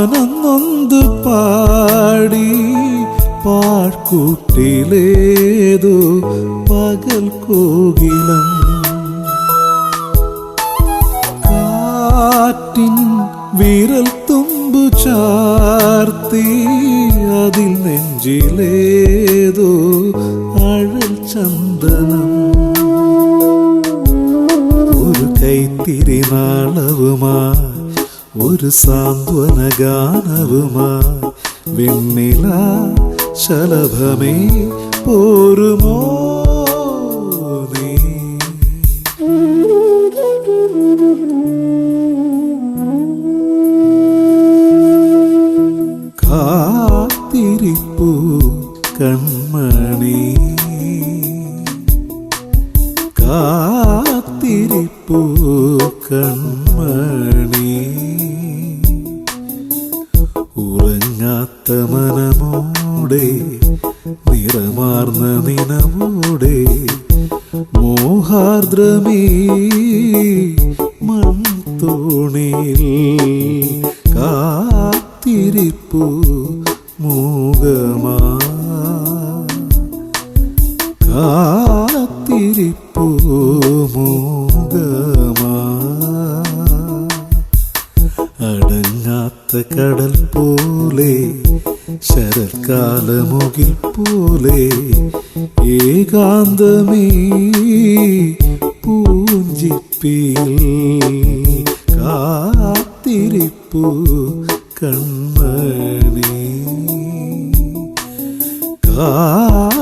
മനം നൊന്ത് പാടി പാഴ്ക്കൂട്ടിലേതു പകൽ കോകിലം. കാറ്റിൻ വിരൽ തുമ്പു ചാർത്തി അതിൽ നെഞ്ചിലേതോ അഴൽ ചന്ദനം. ഒരു കൈത്തിരി നാളവുമായി ഒരു സാന്ത്വന ഗാനവുമായി വെണ്ണില ശലഭമേ പോരുമോ കാത്തിരിപ്പൂ കൺമണി. കാത്തിരിപ്പൂ കൺമണി. ഉറങ്ങാത്ത മനമോടെ നിറമാർന്ന നിനമോടെ മോഹാർദ്രമീ മൺതോണിയിൽ കാത്തിരിപ്പു മൂകമാ. കാത്തിരിപ്പു മൂകമാ. കടൽ പോലെ ശരത്കാലമുകിൽ പോലെ ഏകാന്തമേ പൂഞ്ചിപ്പിൽ കാത്തിരിപ്പു കൺമണി കാത്തിരിപ്പു